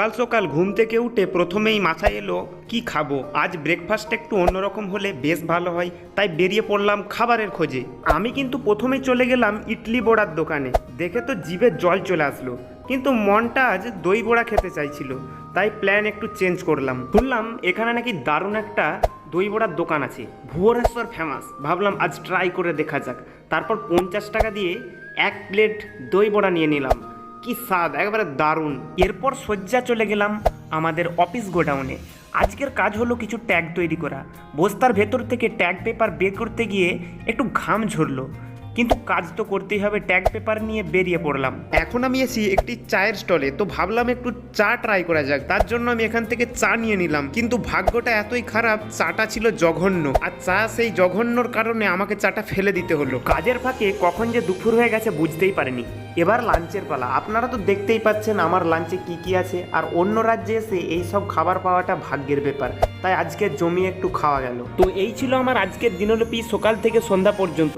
সকাল সকাল ঘুম থেকে উঠে প্রথমেই মাথায় এলো, কি খাব? আজ ব্রেকফাস্ট একটু অন্যরকম হলে বেশ ভালো হয়, তাই বেরিয়ে পড়লাম খাবারের খোঁজে। আমি কিন্তু প্রথমে চলে গেলাম ইডলি বড়ার দোকানে। দেখে তো জিভে জল চলে আসলো, কিন্তু মনটা আজ দই বড়া খেতে চাইছিল, তাই প্ল্যান একটু চেঞ্জ করলাম। শুনলাম এখানে নাকি দারুণ একটা দই বড়ার দোকান আছে, ভুবনেশ্বর ফেমাস ভাবলাম আজ ট্রাই করে দেখা যাক। তারপর পঞ্চাশ টাকা দিয়ে এক প্লেট দই বড়া নিয়ে নিলাম। কি স্বাদ, একেবারে দারুণ। এরপর শয্যা চলে গেলাম আমাদের অফিস গোডাউনে। আজকের কাজ হলো কিছু ট্যাগ তৈরি করা। বস্তার ভেতর থেকে ট্যাগ পেপার বের করতে গিয়ে একটু ঘাম ঝরলো। কিন্তু কাজ তো করতেই হবে ট্যাগ পেপার নিয়ে বেরিয়ে পড়লাম। এখন আমি এসি একটি চায়ের স্টলে তো ভাবলাম একটু চা ট্রাই করা যাক। তার জন্য আমি এখান থেকে চা নিয়ে নিলাম। কিন্তু ভাগ্যটা এতই খারাপ চাটা ছিল জঘন্য। আর চা সেই জঘন্যর কারণে আমাকে চাটা ফেলে দিতে হলো। কাজের ফাঁকে কখন যে দুপুর হয়ে গেছে বুঝতেই পারিনি। এবার লাঞ্চের পালা। আপনারা তো দেখতেই পাচ্ছেন আমার লাঞ্চে কি কি আছে। আর অন্য রাজ্যে এসে এই সব খাবার পাওয়াটা ভাগ্যের ব্যাপার। তাই আজকে জমি একটু খাওয়া গেল। তো এই ছিল আমার আজকের দিনলিপি সকাল থেকে সন্ধ্যা পর্যন্ত।